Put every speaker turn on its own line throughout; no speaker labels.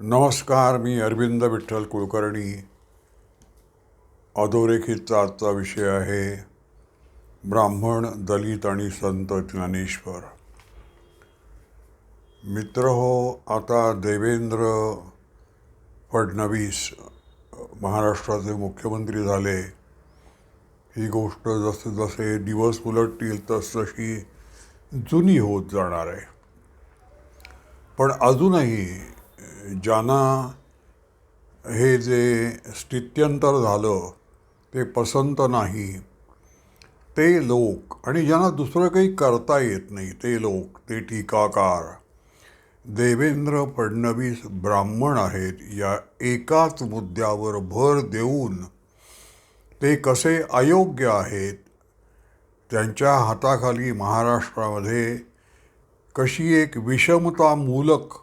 नमस्कार मी अरविंद विठ्ठल कुलकर्णी. अधोरेखितचा आजचा विषय आहे ब्राह्मण दलित आणि संत ज्ञानेश्वर. मित्र हो आता देवेंद्र फडणवीस महाराष्ट्राचे मुख्यमंत्री झाले. ही गोष्ट जसे जसे दिवस उलटतील तसतशी जुनी होत जाणार आहे. पण अजूनही ज्यांना हे जे स्थित्यंतर झालं ते पसंत नाही ते लोक आणि ज्यांना दुसरं काही करता येत नाही ते लोक ते टीकाकार. देवेंद्र फडणवीस ब्राह्मण आहेत या एकाच मुद्द्यावर भर देऊन ते कसे अयोग्य आहेत त्यांच्या हाताखाली महाराष्ट्रामध्ये कशी एक विषमतामूलक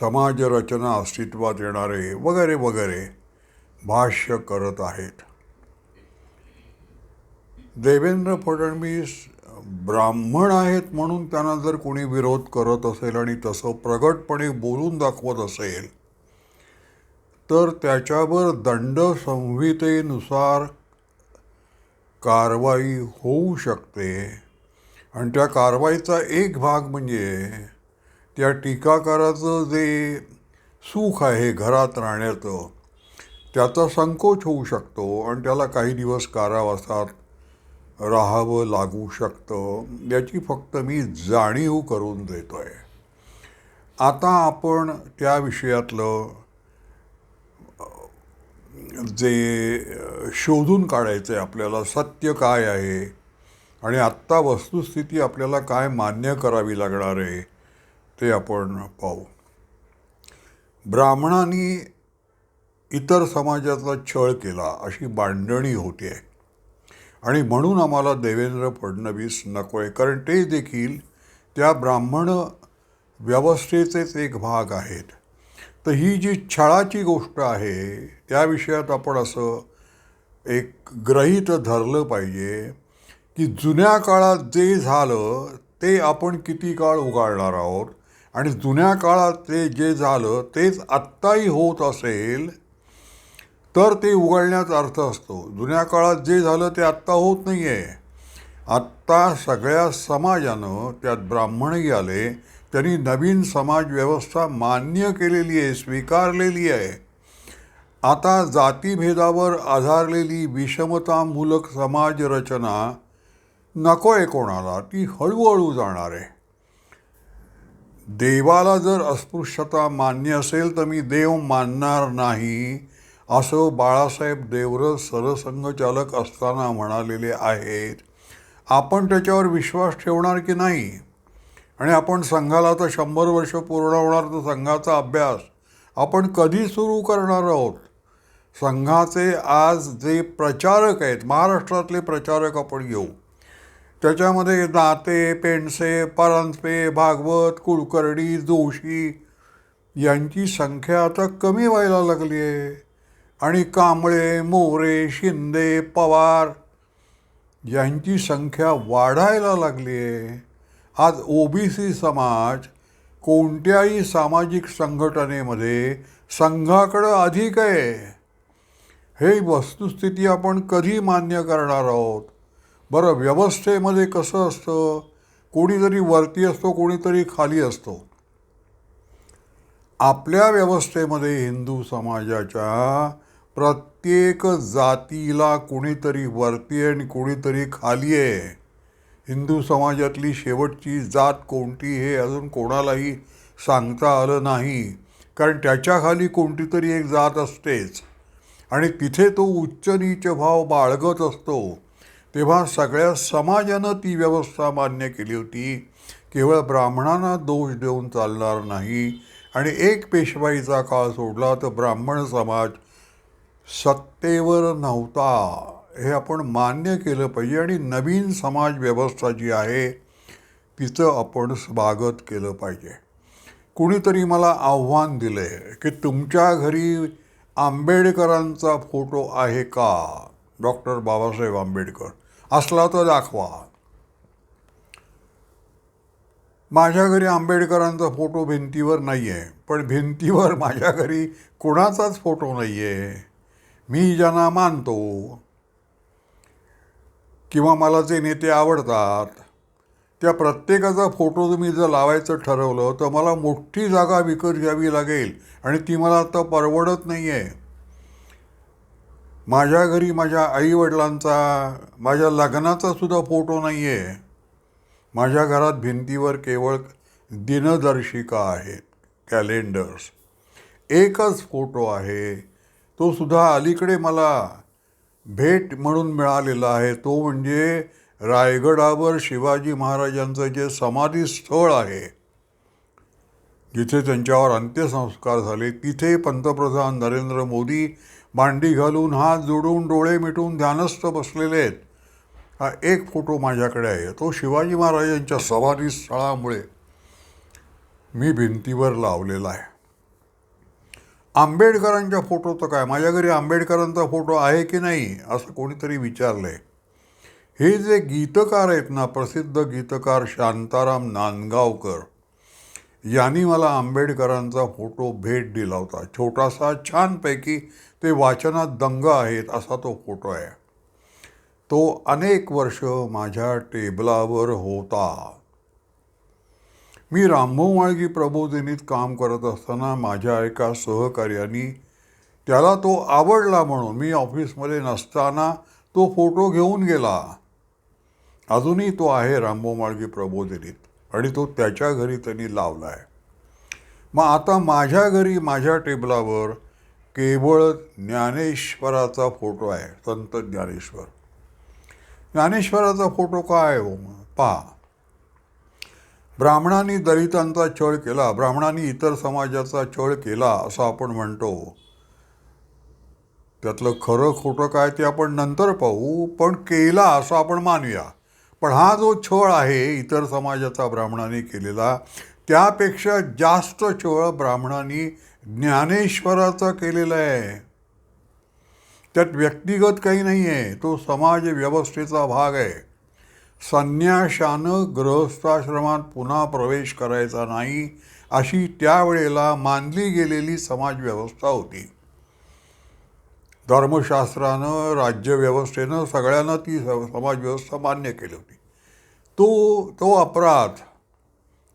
समाजरचना अस्तित्वात येणारे वगैरे वगैरे भाष्य करत आहेत. देवेंद्र फडणवीस ब्राह्मण आहेत म्हणून त्यांना जर कोणी विरोध करत असेल आणि तसं प्रगटपणे बोलून दाखवत असेल तर त्याच्यावर दंड संहितेनुसार कारवाई होऊ शकते. आणि त्या कारवाईचा एक भाग म्हणजे त्या टीकाकाराचं जे सुख आहे घरात राहण्याचं त्याचा संकोच होऊ शकतो आणि त्याला काही दिवस कारावासात राहावं लागू शकतं. याची फक्त मी जाणीव करून देतो आहे आता आपण त्या विषयातलं जे शोधून काढायचं आहे आपल्याला सत्य काय आहे आणि आत्ता वस्तुस्थिती आपल्याला काय मान्य करावी लागणार आहे ते आपण पाहू. ब्राह्मणांनी इतर समाजातला छळ केला अशी मांडणी होते. आणि म्हणून आम्हाला देवेंद्र फडणवीस नको आहे कारण ते देखील त्या ब्राह्मण व्यवस्थेचेच एक भाग आहेत. तर ही जी छळाची गोष्ट आहे त्या विषयात आपण असं एक ग्रहित धरलं पाहिजे की जुन्या काळात जे झालं ते आपण किती काळ उगाळणार आहोत? आणि जुन्या काळात ते जे झालं तेच आत्ताही होत असेल तर ते उघडण्याचा अर्थ असतो. जुन्या काळात जे झालं ते आत्ता होत नाही आहे आत्ता सगळ्या समाजानं त्यात ब्राह्मणही आले त्यांनी नवीन समाज व्यवस्था मान्य केलेली आहे स्वीकारलेली आहे. आता जातीभेदावर आधारलेली विषमतामूलक समाज रचना नको आहे कोणाला ती हळूहळू जाणार आहे. देवाला जर अस्पृश्यता मान्य असेल तर मी देव मानणार नाही असं बाळासाहेब देवरस सरसंघचालक असताना म्हणालेले आहेत. आपण त्याच्यावर विश्वास ठेवणार की नाही? आणि आपण संघाला तर शंभर वर्ष पूर्ण होणार तर संघाचा अभ्यास आपण कधी सुरू करणार आहोत? संघाचे आज जे प्रचारक आहेत महाराष्ट्रातले प्रचारक आपण घेऊ. त्याच्यामध्ये दाते पेंडसे परांजपे भागवत कुलकर्णी जोशी यांची संख्या आता कमी व्हायला लागली आहे. आणि कांबळे मोरे शिंदे पवार यांची संख्या वाढायला लागली आहे. आज ओबीसी समाज कोणत्याही सामाजिक संघटनेमध्ये संघाकडं अधिक आहे. हे वस्तुस्थिती आपण कधी मान्य करणार आहोत? बरं व्यवस्थेमध्ये कसं असतं? कोणीतरी वरती असतो कोणीतरी खाली असतो. आपल्या व्यवस्थेमध्ये हिंदू समाजाच्या प्रत्येक जातीला कोणीतरी वरती आहे आणि कोणीतरी खाली आहे. हिंदू समाजातली शेवटची जात कोणती हे अजून कोणालाही सांगता आलं नाही. कारण त्याच्याखाली कोणती तरी एक जात असतेच. आणि तिथे तो उच्च नीच भाव बाळगत असतो. तेव्हा सगळ्या समाजानं ती व्यवस्था मान्य केली होती. केवळ ब्राह्मणांना दोष देऊन चालणार नाही. आणि एक पेशवाईचा काळ सोडला तर ब्राह्मण समाज सत्तेवर नव्हता. हे आपण मान्य केलं पाहिजे. आणि नवीन समाज व्यवस्था जी आहे तिचं आपण स्वागत केलं पाहिजे. कुणीतरी मला आव्हान दिलं आहे की तुमच्या घरी आंबेडकरांचा फोटो आहे का? डॉक्टर बाबासाहेब आंबेडकर. असला तर दाखवा. माझ्या घरी आंबेडकरांचा फोटो भिंतीवर नाही आहे पण भिंतीवर माझ्या घरी कोणाचाच फोटो नाही आहे मी ज्यांना मानतो किंवा मला जे नेते आवडतात त्या प्रत्येकाचा फोटो तुम्ही जर लावायचं ठरवलं तर मला मोठी जागा विकत घ्यावी लागेल आणि ती मला आता परवडत नाही आहे माझ्या घरी माझ्या आईवडिलांचा माझ्या लग्नाचा सुद्धा फोटो नाही आहे माझ्या घरात भिंतीवर केवळ दिनदर्शिका आहेत कॅलेंडर्स एकच फोटो आहे. तो सुद्धा अलीकडे मला भेट म्हणून मिळालेला आहे. तो म्हणजे रायगडावर शिवाजी महाराजांचं जे समाधी स्थळ आहे जिथे त्यांच्यावर अंत्यसंस्कार झाले तिथे पंतप्रधान नरेंद्र मोदी मांडी घालून हात जोडून डोळे मिटून ध्यानस्थ बसलेले आहेत. हा एक फोटो माझ्याकडे आहे. तो शिवाजी महाराजांच्या सवारी स्थळामुळे मी भिंतीवर लावलेला आहे. आंबेडकरांच्या फोटोचं काय? माझ्या घरी आंबेडकरांचा फोटो आहे की नाही असं कोणीतरी विचारलं आहे हे जे गीतकार आहेत ना प्रसिद्ध गीतकार शांताराम नांदगावकर यांनी मला आंबेडकरांचा फोटो भेट दिला होता. छोटासा छानपैकी ते वाचनात दंग आहेत असा तो फोटो आहे. तो अनेक वर्ष माझ्या टेबलावर होता. मी रामभाऊ माळगी प्रबोधिनीत काम करत असताना माझ्या एका सहकार्यानी त्याला तो आवडला म्हणून मी ऑफिसमध्ये नसताना तो फोटो घेऊन गेला. अजूनही तो आहे रामभाऊ माळगी प्रबोधिनीत. आणि तो त्याच्या घरी त्यांनी लावला आहे. मग आता माझ्या घरी माझ्या टेबलावर केवळ ज्ञानेश्वराचा फोटो आहे संत ज्ञानेश्वर. ज्ञानेश्वराचा फोटो काय हो पहा. ब्राह्मणांनी दलितांचा छळ केला ब्राह्मणांनी इतर समाजाचा छळ केला असं आपण म्हणतो. त्यातलं खरं खोटं काय ते आपण नंतर पाहू पण केला असं आपण मानूया. पण हा जो छळ आहे इतर समाजाचा ब्राह्मणांनी केलेला त्यापेक्षा जास्त छळ ब्राह्मणांनी ज्ञानेश्वराचा केलेला आहे. त्यात व्यक्तिगत काही नाही आहे तो समाज व्यवस्थेचा भाग आहे. संन्याशानं गृहस्थाश्रमात पुन्हा प्रवेश करायचा नाही अशी त्यावेळेला मानली गेलेली समाजव्यवस्था होती. धर्मशास्त्रानं राज्यव्यवस्थेनं सगळ्यांना ती स- समाजव्यवस्था मान्य केली होती. तो तो अपराध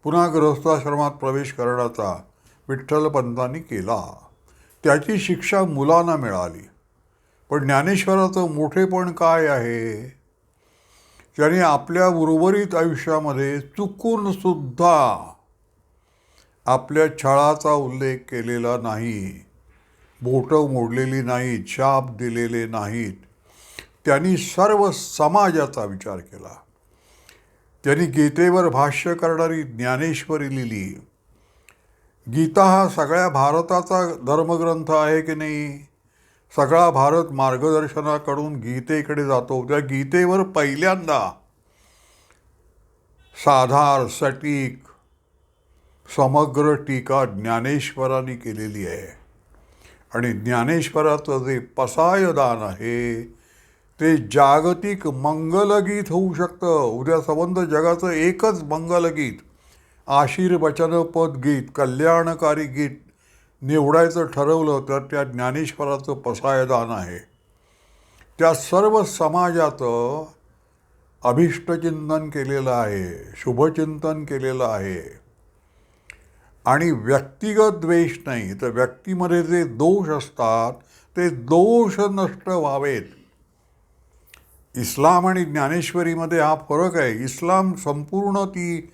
पुन्हा गृहस्थाश्रमात प्रवेश करण्याचा विठ्ठलपंतांनी केला. त्याची शिक्षा मुलांना मिळाली. पण ज्ञानेश्वराचं मोठेपण काय आहे? त्याने आपल्या उर्वरित आयुष्यामध्ये चुकून सुद्धा आपल्या छळाचा उल्लेख केलेला नाही. बोटं मोडलेली नाहीत शाप दिलेले नाहीत. त्यांनी सर्व समाजाचा विचार केला. त्यांनी गीतेवर भाष्य करणारी ज्ञानेश्वरी लिहिली. गीता हा सगळ्या भारताचा धर्मग्रंथ आहे की नाही? सगळा भारत मार्गदर्शनाकडून गीतेकडे जातो. त्या गीतेवर पहिल्यांदा साधार सटीक समग्र टीका ज्ञानेश्वरांनी केलेली आहे. आणि ज्ञानेश्वराचं जे पसायदान आहे. ते जागतिक मंगलगीत होऊ शकतं. उद्या संबंध जगाचं एकच मंगलगीत आशीर्वचनपद गीत कल्याणकारी गीत निवडायचं ठरवलं तर त्या ज्ञानेश्वराचं पसायदान आहे. त्या सर्व समाजाचं अभिष्टचिंतन केलेलं आहे शुभचिंतन केलेलं आहे. आणि व्यक्तिगत द्वेष नाही तर व्यक्तीमध्ये जे दोष असतात ते दोष नष्ट व्हावेत. इस्लाम आणि ज्ञानेश्वरीमध्ये हा फरक आहे. इस्लाम संपूर्ण ती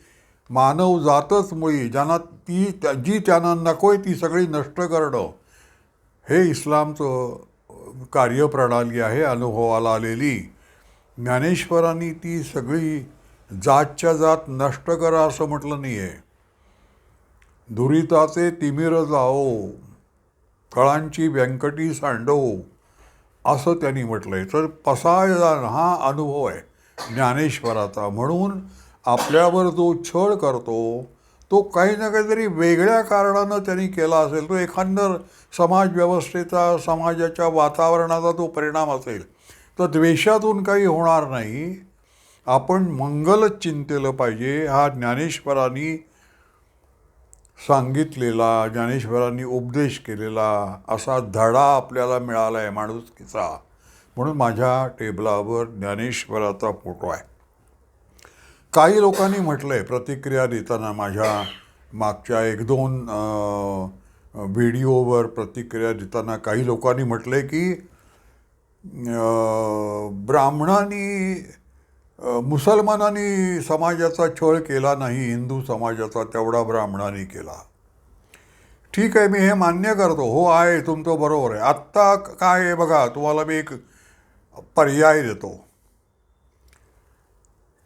मानव जातच मुळी ज्यांना ती जी त्यांना नको आहे ती सगळी नष्ट करणं. हे इस्लामचं कार्यप्रणाली आहे अनुभवाला आलेली. ज्ञानेश्वरांनी ती सगळी जातच्या जात नष्ट करा असं म्हटलं नाही आहे दुरिताचे तिमिर जाओ कळांची व्यंकटी सांडो असं त्यांनी म्हटलंय. तर पसायदान हा अनुभव आहे ज्ञानेश्वराचा. म्हणून आपल्यावर जो छळ करतो तो काही ना काहीतरी वेगळ्या कारणानं त्यांनी केला असेल. तो एखादर समाज व्यवस्थेचा समाजाच्या वातावरणाचा तो परिणाम असेल. तर द्वेषातून काही होणार नाही. आपण मंगलच चिंतेलं पाहिजे. हा ज्ञानेश्वरांनी सांगितलेला ज्ञानेश्वरांनी उपदेश केलेला असा धडा आपल्याला मिळाला आहे माणुसकीचा म्हणून माझ्या टेबलावर ज्ञानेश्वराचा फोटो आहे. काही लोकांनी म्हटलं आहे प्रतिक्रिया देताना माझ्या मागच्या एक दोन व्हिडिओवर प्रतिक्रिया देताना काही लोकांनी म्हटलं आहे की ब्राह्मणांनी मुसलमानांनी समाजाचा छळ केला नाही हिंदू समाजाचा तेवढा ब्राह्मणांनी केला. ठीक आहे मी हे मान्य करतो. हो आहे तुमचं बरोबर आहे. आत्ता काय आहे बघा तुम्हाला मी एक पर्याय देतो.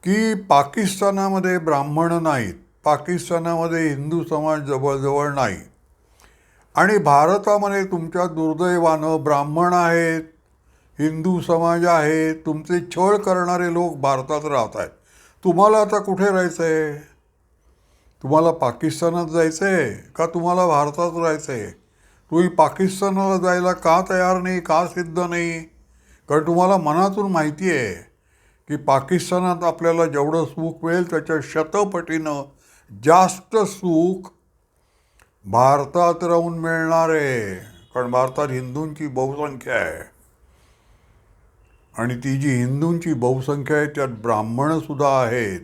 की पाकिस्तानामध्ये ब्राह्मण नाहीत पाकिस्तानामध्ये हिंदू समाज जवळजवळ नाही. आणि भारतामध्ये तुमच्या दुर्दैवानं ब्राह्मण आहेत हिंदू समाज आहे तुमचे छळ करणारे लोक भारतात राहत आहेत. तुम्हाला आता कुठे राहायचं आहे तुम्हाला पाकिस्तानात जायचं आहे का तुम्हाला भारतात राहायचं आहे तुम्ही पाकिस्तानाला जायला का तयार नाही का सिद्ध नाही? कारण तुम्हाला मनातून माहिती आहे की पाकिस्तानात आपल्याला जेवढं सुख मिळेल त्याच्या शतपटीनं जास्त सुख भारतात राहून मिळणार आहे. कारण भारतात हिंदूंची बहुसंख्या आहे. आणि ती जी हिंदूंची बहुसंख्या आहे त्यात ब्राह्मणसुद्धा आहेत.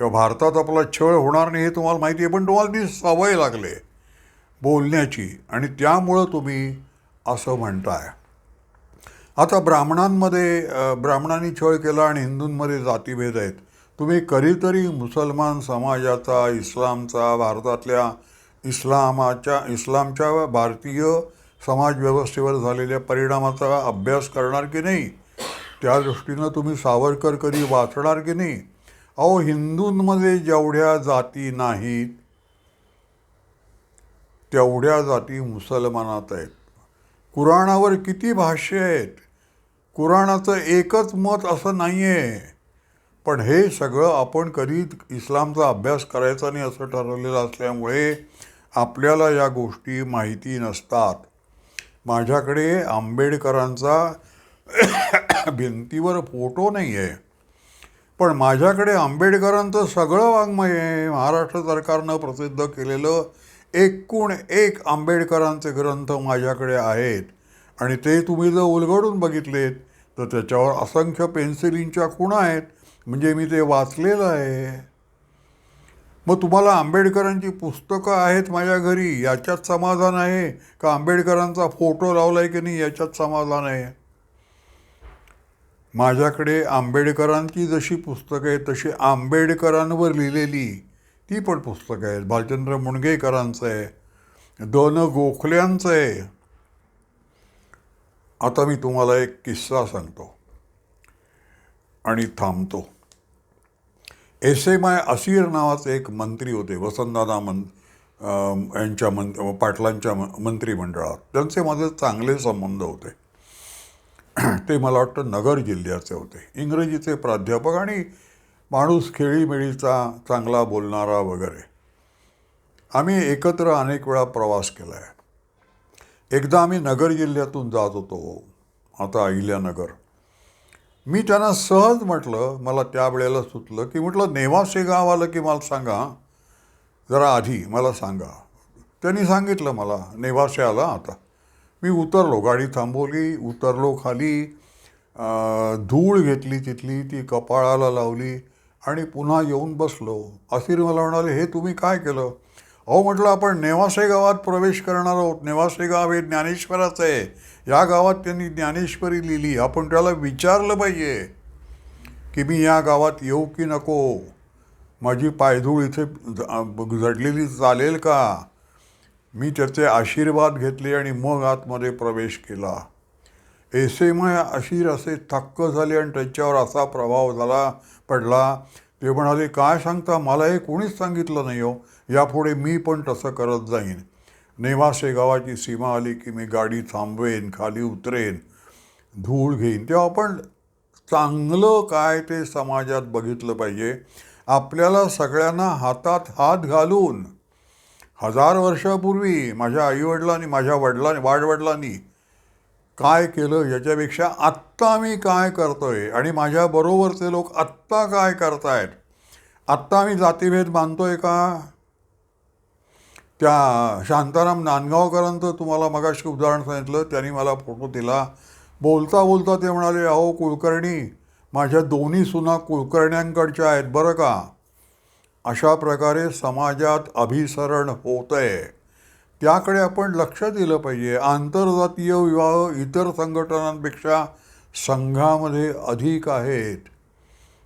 किंवा भारतात आपला छळ होणार नाही हे तुम्हाला माहिती आहे पण तुम्हाला ती सवय लागले बोलण्याची. आणि त्यामुळं तुम्ही असं म्हणताय. आता ब्राह्मणांमध्ये ब्राह्मणांनी छळ केला आणि हिंदूंमध्ये जातीभेद आहेत. तुम्ही कधीतरी मुसलमान समाजाचा इस्लामचा भारतातल्या इस्लामाच्या इस्लामच्या भारतीय समाजव्यवस्थेवर झालेल्या परिणामाचा अभ्यास करणार की नाही? त्या दृष्टीनं तुम्ही सावरकर कधी वाचणार की नाही? अहो हिंदूंमध्ये जेवढ्या जाती नाहीत तेवढ्या जाती मुसलमानात आहेत. कुराणावर किती भाष्य आहेत? कुराणाचं एकच मत असं नाही आहे पण हे सगळं आपण कधी इस्लामचा अभ्यास करायचा नाही असं ठरवलेलं असल्यामुळे आपल्याला या गोष्टी माहिती नसतात. माझ्याकडे आंबेडकरांचा भिंतीवर फोटो नाही आहे पण माझ्याकडे आंबेडकरांचं सगळं वाङ्मय आहे. महाराष्ट्र सरकारनं प्रसिद्ध केलेलं एकूण एक आंबेडकरांचे ग्रंथ माझ्याकडे आहेत. आणि ते तुम्ही जर उलगडून बघितलेत तर त्याच्यावर असंख्य पेन्सिलींच्या खुणा आहेत. म्हणजे मी ते वाचलेलं आहे. मग तुम्हाला आंबेडकरांची पुस्तकं आहेत माझ्या घरी? याच्यात समाधान आहे का आंबेडकरांचा फोटो लावला आहे की नाही? याच्यात समाधान आहे. माझ्याकडे आंबेडकरांची जशी पुस्तकं आहेत तशी आंबेडकरांवर लिहिलेली ती पण पुस्तकं आहेत. भालचंद्र मुणगेकरांचं आहे द न गोखल्यांचं आहे. आता मी तुम्हाला एक किस्सा सांगतो आणि थांबतो. एस एम आय असीर नावाचे एक मंत्री होते वसंतदादा मन यांच्या मं पाटलांच्या मंत्रिमंडळात. त्यांचे माझे चांगले संबंध होते. ते मला वाटतं नगर जिल्ह्याचे होते. इंग्रजीचे प्राध्यापक आणि माणूस खेळीमेळीचा चांगला बोलणारा वगैरे. आम्ही एकत्र अनेक वेळा प्रवास केला आहे एकदा आम्ही नगर जिल्ह्यातून जात होतो आता अहिल्यानगर मी त्यांना सहज म्हटलं मला त्यावेळेला सुचलं की म्हटलं नेवासे गाव आलं की मला सांगा जरा आधी मला सांगा. त्यांनी सांगितलं मला नेवासे आला आता. मी उतरलो गाडी थांबवली उतरलो खाली. धूळ घेतली तिथली ती कपाळाला लावली आणि पुन्हा येऊन बसलो. असिर मला म्हणाले हे तुम्ही काय केलं? अहो म्हटलं आपण नेवासे गावात प्रवेश करणार आहोत. नेवासे गाव हे ज्ञानेश्वराचं आहे. या गावात त्यांनी ज्ञानेश्वरी लिहिली. आपण त्याला विचारलं पाहिजे की मी या गावात येऊ की नको? माझी पायधूळ इथे ज- जडलेली चालेल का? मी त्याचे आशीर्वाद घेतले आणि मग आतमध्ये प्रवेश केला. एसेमय अशीर असे थक्क झाले आणि त्यांच्यावर असा प्रभाव झाला पडला. ते म्हणाले काय सांगता मला हे कोणीच सांगितलं नाही हो. यापुढे मी पण तसं करत जाईन. नेवासे गावाची सीमा आली की मी गाडी थांबवेन खाली उतरेन धूळ घेईन. तेव्हा आपण चांगलं काय ते समाजात बघितलं पाहिजे. आपल्याला सगळ्यांना हातात हात घालून हजार वर्षापूर्वी माझ्या आईवडिलांनी माझ्या वडिलांनी वाडवडिलांनी काय केलं याच्यापेक्षा आत्ता मी काय करतोय आणि माझ्याबरोबरचे लोक आत्ता काय करतायत? आत्ता मी जातीभेद मानतोय का? त्या शांताराम नांदगावकरांचं तुम्हाला मगाशी उदाहरण सांगितलं. त्यांनी मला फोटो दिला. बोलता बोलता ते म्हणाले अहो कुलकर्णी माझ्या दोन्ही सुना कुलकर्ण्यांकडच्या आहेत बरं का? अशा प्रकारे समाजात अभिसरण होत आहे त्याकडे आपण लक्ष दिलं पाहिजे. आंतरजातीय विवाह इतर संघटनांपेक्षा संघामध्ये अधिक आहेत.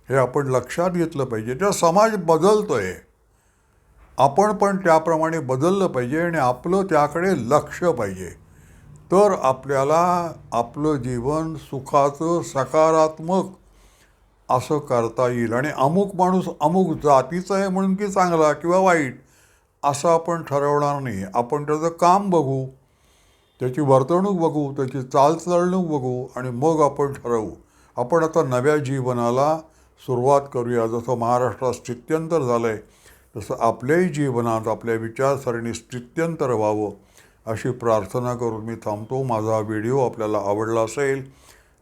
हे आपण लक्षात घेतलं पाहिजे. त्या समाज बदलतो आहे आपण पण त्याप्रमाणे बदललं पाहिजे आणि आपलं त्याकडे लक्ष पाहिजे. तर आपल्याला आपलं जीवन सुखाचं सकारात्मक असं करता येईल. आणि अमुक माणूस अमुक जातीचा आहे म्हणून की चांगला किंवा वाईट असं आपण ठरवणार नाही. आपण त्याचं काम बघू त्याची वर्तणूक बघू त्याची चालचालणूक बघू आणि मग आपण ठरवू. आपण आता नव्या जीवनाला सुरुवात करूया. जसं महाराष्ट्रात स्थित्यंतर झालं आहे तसं आपल्याही जीवनात आपल्या विचारसरणी स्थित्यंतर व्हावं अशी प्रार्थना करून मी थांबतो. माझा व्हिडिओ आपल्याला आवडला असेल